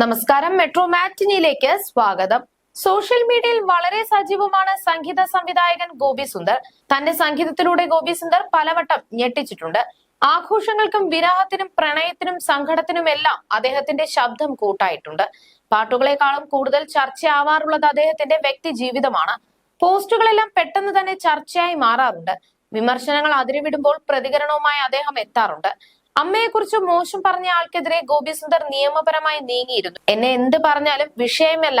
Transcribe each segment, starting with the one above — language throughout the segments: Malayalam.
നമസ്കാരം മെട്രോ മാറ്റിനിയിലേക്ക് സ്വാഗതം. സോഷ്യൽ മീഡിയയിൽ വളരെ സജീവമാണ് സംഗീത സംവിധായകൻ ഗോപി സുന്ദർ. തന്റെ സംഗീതത്തിലൂടെ ഗോപി സുന്ദർ പലവട്ടം ഞെട്ടിച്ചിട്ടുണ്ട്. ആഘോഷങ്ങൾക്കും വിരാഹത്തിനും പ്രണയത്തിനും സങ്കടത്തിനുമെല്ലാം അദ്ദേഹത്തിന്റെ ശബ്ദം കൂട്ടായിട്ടുണ്ട്. പാട്ടുകളെക്കാളും കൂടുതൽ ചർച്ചയാവാറുള്ളത് അദ്ദേഹത്തിന്റെ വ്യക്തി ജീവിതമാണ്. പോസ്റ്റുകളെല്ലാം പെട്ടെന്ന് തന്നെ ചർച്ചയായി മാറാറുണ്ട്. വിമർശനങ്ങൾ അതിരുവിടുമ്പോൾ പ്രതികരണവുമായി അദ്ദേഹം എത്താറുണ്ട്. അമ്മയെക്കുറിച്ച് മോശം പറഞ്ഞ ആൾക്കെതിരെ ഗോപിസുന്ദർ നിയമപരമായി നീങ്ങിയിരുന്നു. എന്നെ എന്ത് പറഞ്ഞാലും വിഷയമല്ല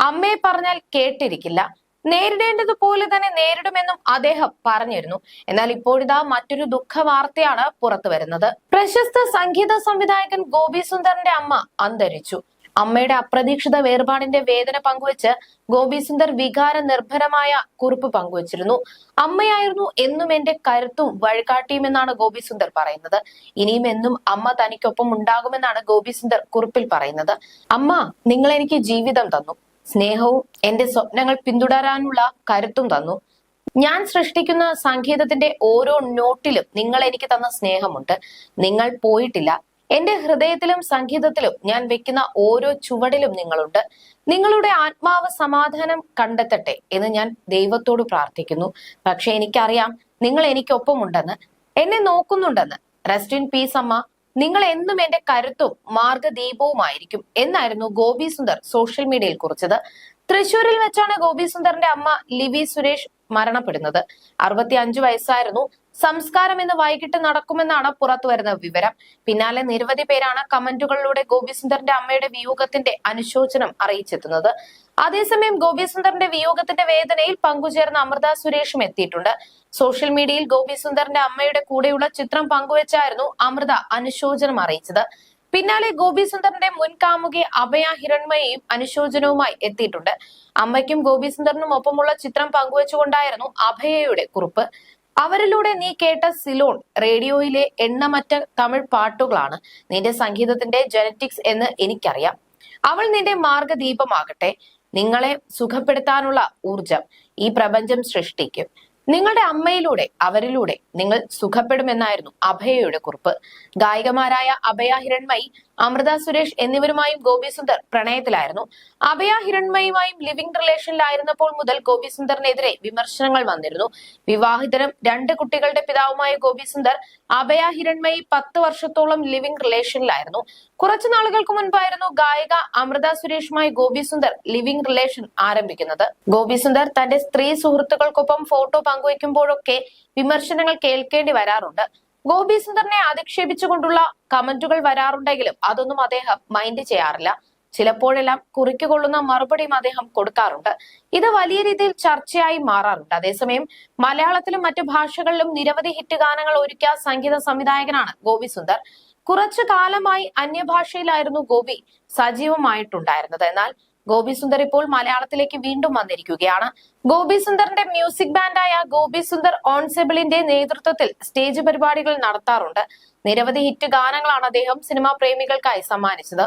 അമ്മയെ പറഞ്ഞാൽ കേട്ടിരിക്കില്ല. നേരിടേണ്ടതുപോലെ തന്നെ നേരിടുമെന്നും അദ്ദേഹം പറഞ്ഞിരുന്നു. എന്നാൽ ഇപ്പോഴിതാ മറ്റൊരു ദുഃഖ വാർത്തയാണ് പുറത്തു വരുന്നത് പ്രശസ്ത സംഗീത സംവിധായകൻ ഗോപി സുന്ദറിന്റെ അമ്മ അന്തരിച്ചു. അമ്മയുടെ അപ്രതീക്ഷിത വേർപാടിന്റെ വേദന പങ്കുവച്ച് ഗോപി സുന്ദർ വികാര നിർഭരമായ കുറിപ്പ് പങ്കുവച്ചിരുന്നു. അമ്മയായിരുന്നു എന്നും എന്റെ കരുത്തും വഴികാട്ടിയുമെന്നാണ് ഗോപി സുന്ദർ പറയുന്നത്. ഇനിയും എന്നും അമ്മ തനിക്കൊപ്പം ഉണ്ടാകുമെന്നാണ് ഗോപി സുന്ദർ കുറിപ്പിൽ പറയുന്നത്. അമ്മ നിങ്ങൾ എനിക്ക് ജീവിതം തന്നു. സ്നേഹവും എന്റെ സ്വപ്നങ്ങൾ പിന്തുടരാനുള്ള കരുത്തും തന്നു. ഞാൻ സൃഷ്ടിക്കുന്ന സംഗീതത്തിന്റെ ഓരോ നോട്ടിലും നിങ്ങൾ എനിക്ക് തന്ന സ്നേഹമുണ്ട്. നിങ്ങൾ പോയിട്ടില്ല. എന്റെ ഹൃദയത്തിലും സംഗീതത്തിലും ഞാൻ വെക്കുന്ന ഓരോ ചുവടിലും നിങ്ങളുണ്ട്. നിങ്ങളുടെ ആത്മാവ് സമാധാനം കണ്ടെത്തട്ടെ എന്ന് ഞാൻ ദൈവത്തോട് പ്രാർത്ഥിക്കുന്നു. പക്ഷെ എനിക്കറിയാം നിങ്ങൾ എനിക്കൊപ്പമുണ്ടെന്ന് എന്നെ നോക്കുന്നുണ്ടെന്ന്. റെസ്റ്റ് ഇൻ പീസ് അമ്മ. നിങ്ങൾ എന്നും എന്റെ കരുത്തും മാർഗദീപവുമായിരിക്കും എന്നായിരുന്നു ഗോപി സുന്ദർ സോഷ്യൽ മീഡിയയിൽ കുറിച്ചത്. തൃശൂരിൽ വെച്ചാണ് ഗോപി സുന്ദറിന്റെ അമ്മ ലിവി സുരേഷ് മരണപ്പെടുന്നത്. അറുപത്തി അഞ്ചു വയസ്സായിരുന്നു സംസ്കാരം ഇന്ന് വൈകിട്ട് നടക്കുമെന്നാണ് പുറത്തുവരുന്ന വിവരം. പിന്നാലെ നിരവധി പേരാണ് കമന്റുകളിലൂടെ ഗോപിസുന്ദറിന്റെ അമ്മയുടെ വിയോഗത്തിന്റെ അനുശോചനം അറിയിച്ചെത്തുന്നത്. അതേസമയം ഗോപിസുന്ദറിന്റെ വിയോഗത്തിന്റെ വേദനയിൽ പങ്കുചേർന്ന അമൃത സുരേഷും എത്തിയിട്ടുണ്ട്. സോഷ്യൽ മീഡിയയിൽ ഗോപിസുന്ദറിന്റെ അമ്മയുടെ കൂടെയുള്ള ചിത്രം പങ്കുവച്ചായിരുന്നു അമൃത അനുശോചനം അറിയിച്ചത്. പിന്നാലെ ഗോപിസുന്ദറിന്റെ മുൻകാമുകി മുൻ കാമുകി അഭയ ഹിരൺമയെയും അനുശോചനവുമായി എത്തിയിട്ടുണ്ട്. അമ്മയ്ക്കും ഗോപിസുന്ദറിനും ഒപ്പമുള്ള ചിത്രം പങ്കുവച്ചുകൊണ്ടായിരുന്നു അഭയയുടെ കുറിപ്പ്. അവരിലൂടെ നീ കേട്ട സിലോൺ റേഡിയോയിലെ എണ്ണമറ്റ തമിഴ് പാട്ടുകളാണ് നിന്റെ സംഗീതത്തിന്റെ ജനറ്റിക്സ് എന്ന് എനിക്കറിയാം. അവൾ നിന്റെ മാർഗദീപമാകട്ടെ നിങ്ങളെ സുഖപ്പെടുത്താനുള്ള ഊർജം ഈ പ്രപഞ്ചം സൃഷ്ടിക്കും. നിങ്ങളുടെ അമ്മയിലൂടെ അവരിലൂടെ നിങ്ങൾ സുഖപ്പെടുമെന്നായിരുന്നു അഭയയുടെ കുറിപ്പ്. ഗായികമാരായ അഭയ ഹിരൺമയി അമൃത സുരേഷ് എന്നിവരുമായും ഗോപി സുന്ദർ പ്രണയത്തിലായിരുന്നു. അഭയ ഹിരൺമയുമായും ലിവിംഗ് റിലേഷനിലായിരുന്നപ്പോൾ മുതൽ ഗോപി സുന്ദറിനെതിരെ വിമർശനങ്ങൾ വന്നിരുന്നു. വിവാഹിതരും രണ്ട് കുട്ടികളുടെ പിതാവുമായ ഗോപി സുന്ദർ അഭയ ഹിരൺമയി പത്ത് വർഷത്തോളം ലിവിംഗ് റിലേഷനിലായിരുന്നു. കുറച്ചു നാളുകൾക്ക് മുൻപായിരുന്നു ഗായിക അമൃത സുരേഷുമായി ഗോപി സുന്ദർ ലിവിംഗ് റിലേഷൻ ആരംഭിക്കുന്നത്. ഗോപി സുന്ദർ തന്റെ സ്ത്രീ സുഹൃത്തുക്കൾക്കൊപ്പം ഫോട്ടോ പങ്കുവയ്ക്കുമ്പോഴൊക്കെ വിമർശനങ്ങൾ കേൾക്കേണ്ടി വരാറുണ്ട്. ഗോപി സുന്ദറിനെ അധിക്ഷേപിച്ചുകൊണ്ടുള്ള കമന്റുകൾ വരാറുണ്ടെങ്കിലും അതൊന്നും അദ്ദേഹം മൈൻഡ് ചെയ്യാറില്ല. ചിലപ്പോഴെല്ലാം കുറിക്കുകൊള്ളുന്ന മറുപടിയും അദ്ദേഹം കൊടുക്കാറുണ്ട്. ഇത് വലിയ രീതിയിൽ ചർച്ചയായി മാറാറുണ്ട്. അതേസമയം മലയാളത്തിലും മറ്റു ഭാഷകളിലും നിരവധി ഹിറ്റ് ഗാനങ്ങൾ ഒരുക്കിയ സംഗീത സംവിധായകനാണ് ഗോപി സുന്ദർ. കുറച്ചു കാലമായി അന്യഭാഷയിലായിരുന്നു ഗോപി സജീവമായിട്ടുണ്ടായിരുന്നത്. എന്നാൽ ഗോപി സുന്ദർ ഇപ്പോൾ മലയാളത്തിലേക്ക് വീണ്ടും വന്നിരിക്കുകയാണ്. ഗോപി സുന്ദറിന്റെ മ്യൂസിക് ബാൻഡായ ഗോപി സുന്ദർ ഓൺസെബിളിന്റെ നേതൃത്വത്തിൽ സ്റ്റേജ് പരിപാടികൾ നടത്താറുണ്ട്. നിരവധി ഹിറ്റ് ഗാനങ്ങളാണ് അദ്ദേഹം സിനിമാ പ്രേമികൾക്കായി സമ്മാനിച്ചത്.